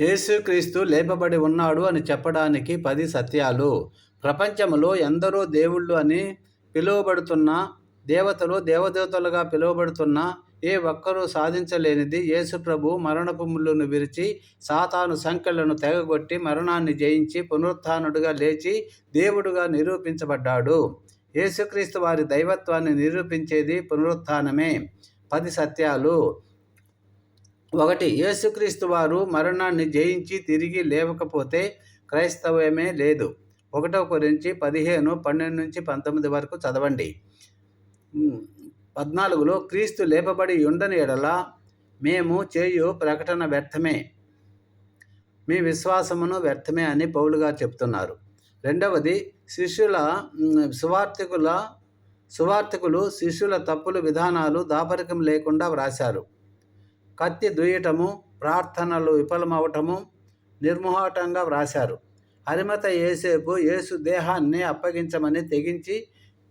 యేసుక్రీస్తు లేపబడి ఉన్నాడు అని చెప్పడానికి పది సత్యాలు. ప్రపంచంలో ఎందరో దేవుళ్ళు అని పిలువబడుతున్న దేవతలు దేవదేవతలుగా పిలువబడుతున్న ఏ ఒక్కరూ సాధించలేనిది యేసు ప్రభు మరణపు ముళ్ళును విరిచి సాతాను సంఖ్యలను తెగగొట్టి మరణాన్ని జయించి పునరుత్థానుడుగా లేచి దేవుడుగా నిరూపించబడ్డాడు. యేసుక్రీస్తు వారి దైవత్వాన్ని నిరూపించేది పునరుత్నమే పది సత్యాలు. ఒకటి యేసుక్రీస్తు వారు మరణాన్ని జయించి తిరిగి లేవకపోతే క్రైస్తవమే లేదు. ఒకటో గురించి పదిహేను పన్నెండు నుంచి పంతొమ్మిది వరకు చదవండి. పద్నాలుగులో క్రీస్తు లేపబడి ఉండని ఎడల మేము చేయు ప్రకటన వ్యర్థమే. మీ విశ్వాసమును వ్యర్థమే అని పౌలు గారు చెప్తున్నారు. రెండవది శిష్యుల సువార్థికుల సువార్థికులు శిష్యుల తప్పులు విధానాలు దాపరికం లేకుండా వ్రాశారు. కత్తి దుయ్యటము ప్రార్థనలు విఫలమవటము నిర్మోహటంగా వ్రాశారు. హరిమత ఏసేపు యేసు దేహాన్ని అప్పగించమని తెగించి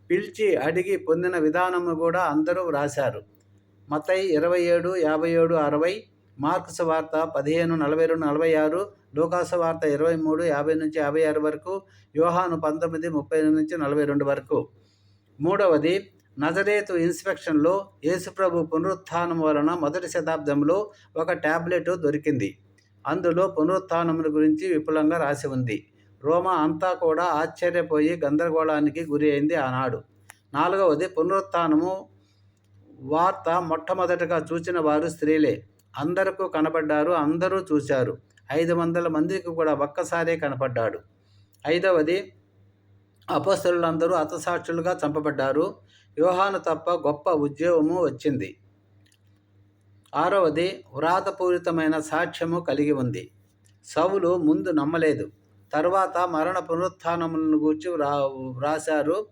పిలిచి అడిగి పొందిన విధానము కూడా అందరూ వ్రాశారు. మతై ఇరవై ఏడు యాభై ఏడు అరవై మార్క్స్ వార్త పదిహేను నలభై రెండు నలభై ఆరు లోకాస వార్త ఇరవై మూడు యాభై నుంచి యాభై ఆరు వరకు యోహాను పంతొమ్మిది ముప్పై నుంచి నలభై రెండు వరకు. మూడవది నజరేతు ఇన్స్పెక్షన్లో యేసుప్రభు పునరుత్థానం వలన మొదటి శతాబ్దంలో ఒక ట్యాబ్లెట్ దొరికింది. అందులో పునరుత్థానముల గురించి విపులంగా రాసి ఉంది. రోమా అంతా కూడా ఆశ్చర్యపోయి గందరగోళానికి గురి అయింది ఆనాడు. నాలుగవది పునరుత్థానము వార్త మొట్టమొదటగా చూసిన వారు స్త్రీలే. అందరకు కనపడ్డారు అందరూ చూశారు. ఐదు వందల మందికి కూడా ఒక్కసారే కనపడ్డాడు. ఐదవది అపస్తులందరూ అతసాక్షులుగా చంపబడ్డారు. యోహాను తప్ప గొప్ప ఉద్యోగము వచ్చింది. ఆరవది వ్రాతపూరితమైన సాక్ష్యము కలిగి ఉంది. సవులు ముందు నమ్మలేదు. తర్వాత మరణ పునరుత్నములను గూర్చి వ్రా వ్రాశారు.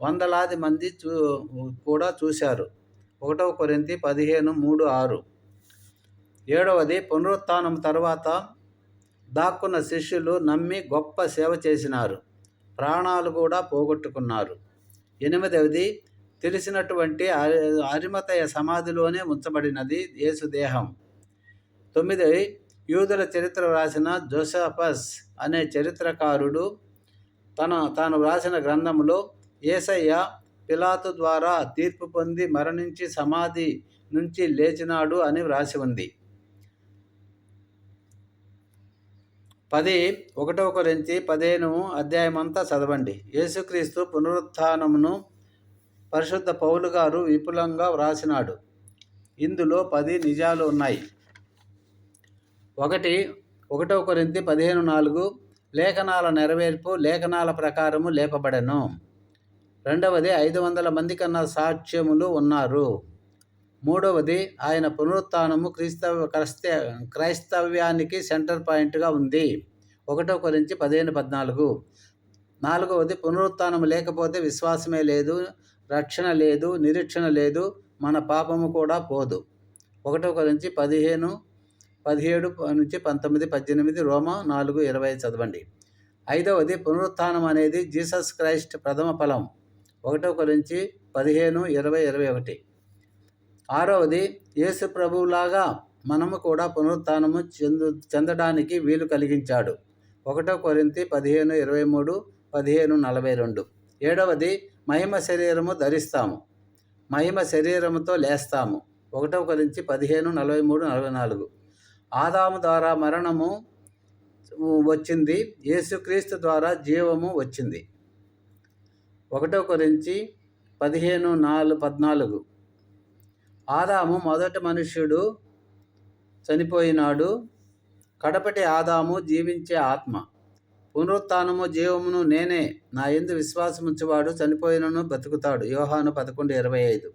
వందలాది మంది చూ కూడా చూశారు. ఒకటవ కొరింతి పదిహేను మూడు ఆరు. ఏడవది పునరుత్నం తర్వాత దాక్కున్న శిష్యులు నమ్మి గొప్ప సేవ చేసినారు. ప్రాణాలు కూడా పోగొట్టుకున్నారు. ఎనిమిదవది తెలిసినటువంటి అరి- అరిమతయ సమాధిలోనే ఉంచబడినది యేసుదేహం తొమ్మిది యూదుల చరిత్ర రాసిన జోసఫస్ అనే చరిత్రకారుడు తన తాను వ్రాసిన గ్రంథంలో ఏసయ్య పిలాతు ద్వారా తీర్పు పొంది మరణించి సమాధి నుంచి లేచినాడు అని వ్రాసి ఉంది. పది ఒకటో కొరించి పదిహేను అధ్యాయమంతా చదవండి. యేసుక్రీస్తు పునరుత్నమును పరిశుద్ధ పౌలు గారు విపులంగా వ్రాసినాడు. ఇందులో పది నిజాలు ఉన్నాయి. ఒకటి ఒకటో కొరింది పదిహేను నాలుగు లేఖనాల నెరవేర్పు లేఖనాల ప్రకారము లేపబడెను. రెండవది ఐదు వందల మంది కన్నా సాక్ష్యములు ఉన్నారు. మూడవది ఆయన పునరుత్నము క్రీస్తవ క్రైస్త క్రైస్తవ్యానికి సెంటర్ పాయింట్గా ఉంది. ఒకటో కొరించి పదిహేను పద్నాలుగు. నాలుగవది పునరుత్థానం లేకపోతే విశ్వాసమే లేదు. రక్షణ లేదు నిరీక్షణ లేదు మన పాపము కూడా పోదు. ఒకటో నుంచి పదిహేను పదిహేడు నుంచి పంతొమ్మిది పద్దెనిమిది రోమ నాలుగు ఇరవై చదవండి. ఐదవది పునరుత్థానం అనేది జీసస్ క్రైస్ట్ ప్రథమ ఫలం. ఒకటో నుంచి పదిహేను ఇరవై ఇరవై ఒకటి. ఆరవది యేసు ప్రభువులాగా మనము కూడా పునరుత్థానము చెందు చెందడానికి వీలు కలిగించాడు. ఒకటో కొరింతి పదిహేను ఇరవై మూడు పదిహేను నలభై రెండు. ఏడవది మహిమ శరీరము ధరిస్తాము. మహిమ శరీరముతో లేస్తాము. ఒకటో కొరించి పదిహేను నలభై మూడు నలభై నాలుగు. ఆదాము ద్వారా మరణము వచ్చింది. యేసుక్రీస్తు ద్వారా జీవము వచ్చింది. ఒకటో కొరించి పదిహేను నాలుగు పద్నాలుగు. ఆదాము మొదటి మనుష్యుడు చనిపోయినాడు. కడపటి ఆదాము జీవించే ఆత్మ. పునరుత్నము జీవమును నేనే. నా ఎందు విశ్వాసముంచువాడు చనిపోయినను బ్రతుకుతాడు. యోహాను పదకొండు ఇరవై ఐదు.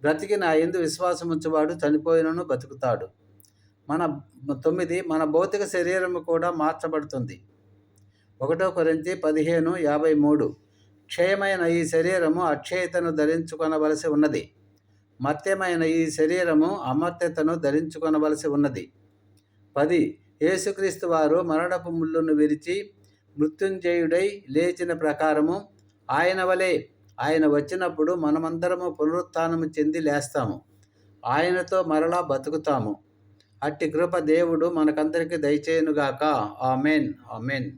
బ్రతికి నా ఎందు విశ్వాసముంచువాడు చనిపోయినను బ్రతుకుతాడు. మన తొమ్మిది మన భౌతిక శరీరము కూడా మార్చబడుతుంది. ఒకటో కొరింతి పదిహేను యాభై మూడు. క్షయమైన ఈ శరీరము అక్షయతను ధరించుకొనవలసి ఉన్నది. మత్యమైన ఈ శరీరము అమర్త్యతను ధరించుకొనవలసి ఉన్నది. పది యేసుక్రీస్తు వారు మరణపు ముళ్ళును విరిచి మృత్యుంజయుడై లేచిన ప్రకారము ఆయన వలె ఆయన వచ్చినప్పుడు మనమందరము పునరుత్నము చెంది లేస్తాము. ఆయనతో మరలా బతుకుతాము. అట్టి కృప దేవుడు మనకందరికీ దయచేయునుగాక. ఆమెన్. ఆమెన్.